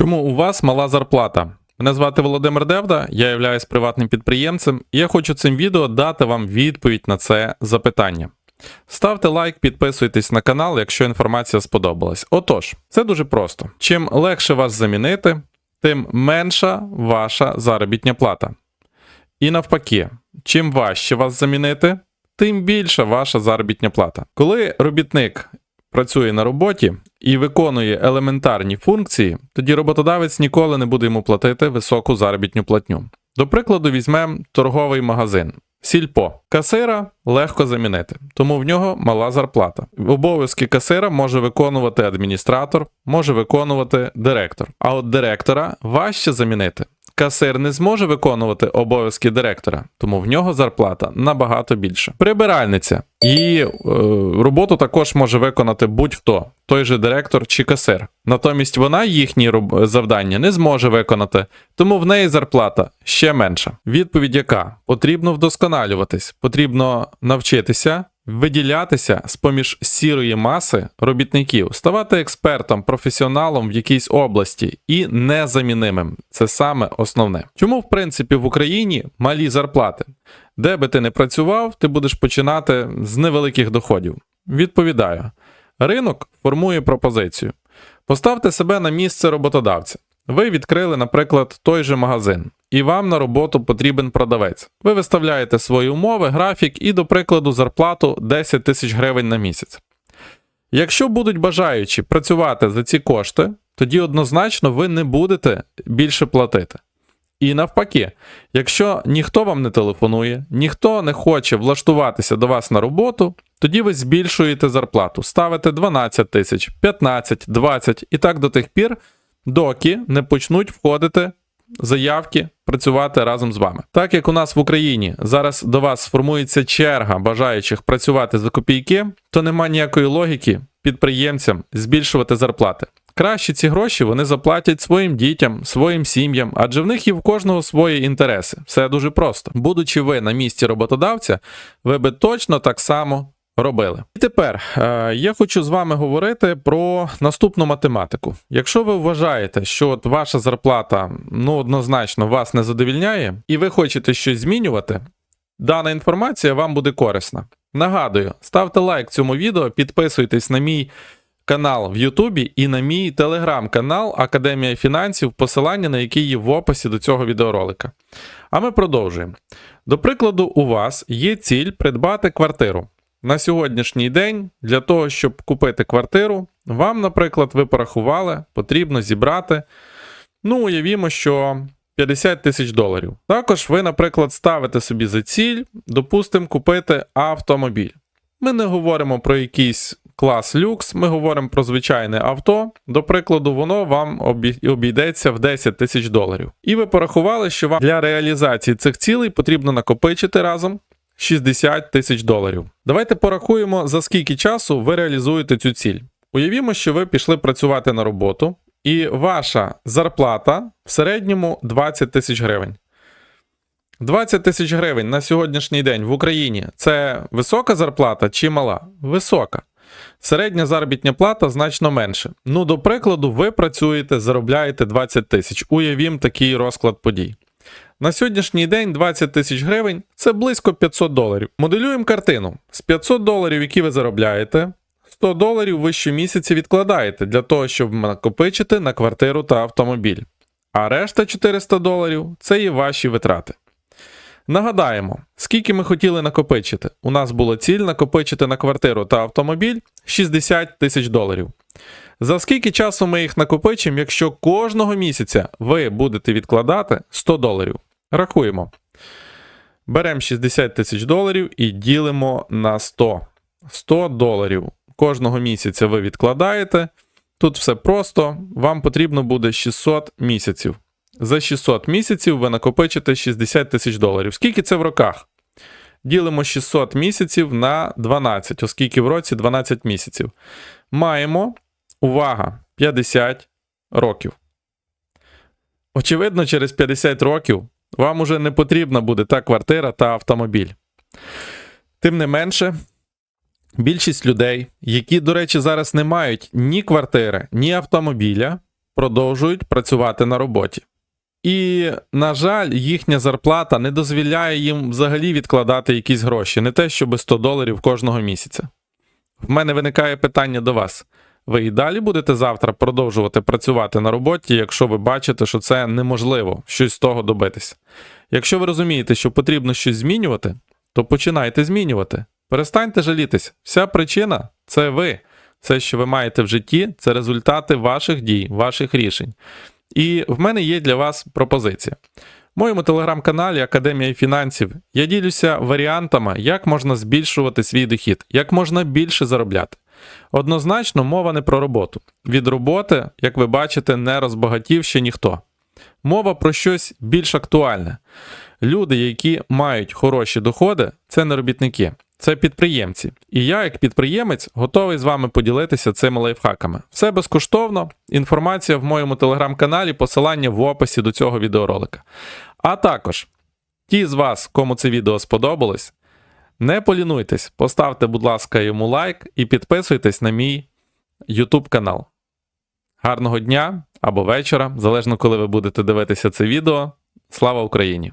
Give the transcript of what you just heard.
Чому у вас мала зарплата? Мене звати Володимир Девда, я являюсь приватним підприємцем, і я хочу цим відео дати вам відповідь на це запитання. Ставте лайк, підписуйтесь на канал, якщо інформація сподобалась. Отож, це дуже просто. Чим легше вас замінити, тим менша ваша заробітня плата. І навпаки, чим важче вас замінити, тим більша ваша заробітня плата. Коли робітник працює на роботі і виконує елементарні функції, тоді роботодавець ніколи не буде йому платити високу заробітню платню. До прикладу, візьмемо торговий магазин. Сільпо. Касира легко замінити, тому в нього мала зарплата. Обов'язки касира може виконувати адміністратор, може виконувати директор. А от директора важче замінити. Касир не зможе виконувати обов'язки директора, тому в нього зарплата набагато більша. Прибиральниця. Її е, роботу також може виконати будь-хто, той же директор чи касир. Натомість вона їхні завдання не зможе виконати, тому в неї зарплата ще менша. Відповідь яка? Потрібно вдосконалюватись, потрібно навчитися. Виділятися з поміж сірої маси робітників, ставати експертом, професіоналом в якійсь області і незамінимим. Це саме основне. Чому, в принципі, в Україні малі зарплати? Де би ти не працював, ти будеш починати з невеликих доходів. Відповідаю: ринок формує пропозицію. Поставте себе на місце роботодавця. Ви відкрили, наприклад, той же магазин, і вам на роботу потрібен продавець. Ви виставляєте свої умови, графік і, до прикладу, зарплату 10 тисяч гривень на місяць. Якщо будуть бажаючі працювати за ці кошти, тоді однозначно ви не будете більше платити. І навпаки, якщо ніхто вам не телефонує, ніхто не хоче влаштуватися до вас на роботу, тоді ви збільшуєте зарплату, ставите 12 тисяч, 15, 20 і так до тих пір, доки не почнуть входити заявки працювати разом з вами. Так як у нас в Україні зараз до вас сформується черга бажаючих працювати за копійки, то нема ніякої логіки підприємцям збільшувати зарплати. Краще ці гроші вони заплатять своїм дітям, своїм сім'ям, адже в них є в кожного свої інтереси. Все дуже просто. Будучи ви на місці роботодавця, ви би точно так само робили. І тепер е, я хочу з вами говорити про наступну математику. Якщо ви вважаєте, що от ваша зарплата ну однозначно вас не задовільняє, і ви хочете щось змінювати, дана інформація вам буде корисна. Нагадую, ставте лайк цьому відео, підписуйтесь на мій канал в Ютубі і на мій телеграм-канал Академія фінансів, посилання на який є в описі до цього відеоролика. А ми продовжуємо. До прикладу, у вас є ціль придбати квартиру. На сьогоднішній день для того, щоб купити квартиру, вам, наприклад, ви порахували, потрібно зібрати, ну, уявімо, що 50 тисяч доларів. Також ви, наприклад, ставите собі за ціль, допустимо, купити автомобіль. Ми не говоримо про якийсь клас люкс, ми говоримо про звичайне авто. До прикладу, воно вам обійдеться в 10 тисяч доларів. І ви порахували, що вам для реалізації цих цілей потрібно накопичити разом 60 тисяч доларів. Давайте порахуємо, за скільки часу ви реалізуєте цю ціль. Уявімо, що ви пішли працювати на роботу, і ваша зарплата в середньому 20 тисяч гривень. 20 тисяч гривень на сьогоднішній день в Україні це висока зарплата чи мала? Висока. Середня заробітня плата значно менше. Ну, до прикладу, ви працюєте, заробляєте 20 тисяч. Уявім такий розклад подій. На сьогоднішній день 20 тисяч гривень це близько 500 доларів. Моделюємо картину. З 500 доларів, які ви заробляєте, 100 доларів ви щомісяці відкладаєте для того, щоб накопичити на квартиру та автомобіль. А решта 400 доларів це є ваші витрати. Нагадаємо, скільки ми хотіли накопичити. У нас була ціль накопичити на квартиру та автомобіль 60 тисяч доларів. За скільки часу ми їх накопичимо, якщо кожного місяця ви будете відкладати 100 доларів? Рахуємо. Беремо 60 тисяч доларів і ділимо на 100. 100 доларів кожного місяця ви відкладаєте. Тут все просто, вам потрібно буде 600 місяців. За 600 місяців ви накопичите 60 тисяч доларів. Скільки це в роках? Ділимо 600 місяців на 12, оскільки в році 12 місяців. Маємо, увага, 50 років. Очевидно, через 50 років вам уже не потрібна буде та квартира та автомобіль. Тим не менше, більшість людей, які, до речі, зараз не мають ні квартири, ні автомобіля, продовжують працювати на роботі. І, на жаль, їхня зарплата не дозволяє їм взагалі відкладати якісь гроші, не те, щоби 100 доларів кожного місяця. В мене виникає питання до вас. Ви і далі будете завтра продовжувати працювати на роботі, якщо ви бачите, що це неможливо щось з того добитися. Якщо ви розумієте, що потрібно щось змінювати, то починайте змінювати. Перестаньте жалітись. Вся причина це ви. Все, що ви маєте в житті, це результати ваших дій, ваших рішень. І в мене є для вас пропозиція. В моєму телеграм-каналі Академія фінансів я ділюся варіантами, як можна збільшувати свій дохід, як можна більше заробляти. Однозначно, мова не про роботу. Від роботи, як ви бачите, не розбагатів ще ніхто. Мова про щось більш актуальне. Люди, які мають хороші доходи, це не робітники, це підприємці. І я, як підприємець, готовий з вами поділитися цими лайфхаками. Все безкоштовно. Інформація в моєму телеграм-каналі, посилання в описі до цього відеоролика. А також ті з вас, кому це відео сподобалось, не полінуйтесь, поставте, будь ласка, йому лайк і підписуйтесь на мій YouTube канал. Гарного дня або вечора, залежно коли ви будете дивитися це відео. Слава Україні!